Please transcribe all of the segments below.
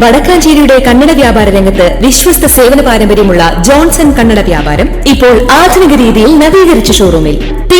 വടക്കാഞ്ചേരിയുടെ കന്നഡ വ്യാപാര രംഗത്ത് വിശ്വസ്ത സേവന പാരമ്പര്യമുള്ള ജോൺസൺ കന്നഡ വ്യാപാരം ഇപ്പോൾ ആധുനിക രീതിയിൽ നവീകരിച്ച ഷോറൂമിൽ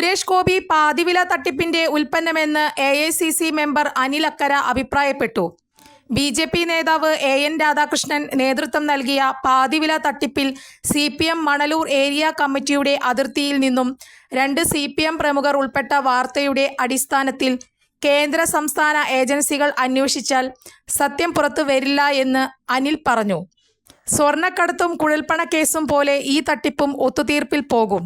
Suresh Gopi പാതിവില തട്ടിപ്പിന്റെ ഉൽപ്പന്നമെന്ന് A I C C member Anil Akkara അഭിപ്രായപ്പെട്ടു. ബി ജെ പി നേതാവ് എ എൻ രാധാകൃഷ്ണൻ നേതൃത്വം നൽകിയ പാതിവില തട്ടിപ്പിൽ C P M Manalur area കമ്മിറ്റിയുടെ അതിർത്തിയിൽ നിന്നും രണ്ട് സി പി എം പ്രമുഖർ ഉൾപ്പെട്ട വാർത്തയുടെ അടിസ്ഥാനത്തിൽ കേന്ദ്ര സംസ്ഥാന ഏജൻസികൾ അന്വേഷിച്ചാൽ സത്യം പുറത്തു വരില്ല എന്ന് അനിൽ പറഞ്ഞു. സ്വർണക്കടത്തും കുഴൽപ്പണക്കേസും പോലെ ഈ തട്ടിപ്പും ഒത്തുതീർപ്പിൽ പോകും.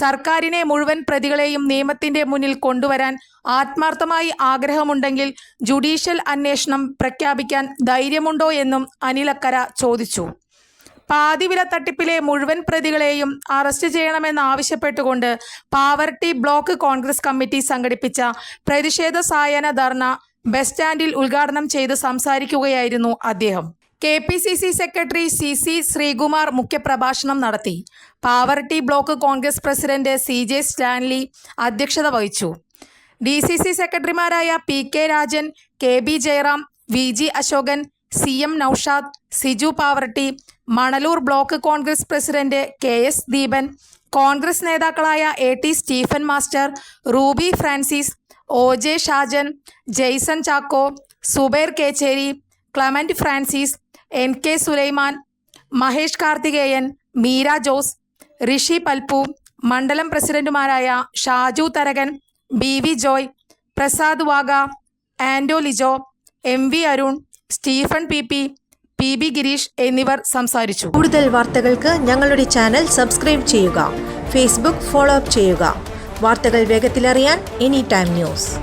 സർക്കാരിനെ മുഴുവൻ പ്രതികളെയും നിയമത്തിന്റെ മുന്നിൽ കൊണ്ടുവരാൻ ആത്മാർത്ഥമായി ആഗ്രഹമുണ്ടെങ്കിൽ ജുഡീഷ്യൽ അന്വേഷണം പ്രഖ്യാപിക്കാൻ ധൈര്യമുണ്ടോ എന്നും അനിലക്കര ചോദിച്ചു. പാതിവില തട്ടിപ്പിലെ മുഴുവൻ പ്രതികളെയും അറസ്റ്റ് ചെയ്യണമെന്നാവശ്യപ്പെട്ടുകൊണ്ട് പാവർട്ടി ബ്ലോക്ക് കോൺഗ്രസ് കമ്മിറ്റി സംഘടിപ്പിച്ച പ്രതിഷേധ സായന ധർണ ബസ് സ്റ്റാൻഡിൽ ഉദ്ഘാടനം ചെയ്ത് സംസാരിക്കുകയായിരുന്നു അദ്ദേഹം. K P C C secretary C C Sreekumar മുഖ്യപ്രഭാഷണം നടത്തി. Pavaratty block Congress president C J Stanley അധ്യക്ഷത വഹിച്ചു. ഡി സി സി സെക്രട്ടറിമാരായ P K Rajan K B Jayaram V G Ashokan C M Naushad Siju Pavaratty Manalur block Congress president K S Deepan Congress നേതാക്കളായ A T Stephen master Ruby Francis O J Shajan Jaison Chacko Subair Kecheri Clement Francis N K Sulaiman Mahesh Karthikeyan Meera Jose Rishi Palpu മണ്ഡലം പ്രസിഡന്റുമാരായ Shaju Tharakan B V Joy Prasad Vaga Ando Lijo M V Arun Stephen P P P B Gireesh എന്നിവർ സംസാരിച്ചു. കൂടുതൽ വാർത്തകൾക്ക് ഞങ്ങളുടെ channel subscribe ചെയ്യുക Facebook follow up ചെയ്യുക. വാർത്തകൾ വേഗത്തിലറിയാൻ എനി ടൈം ന്യൂസ്.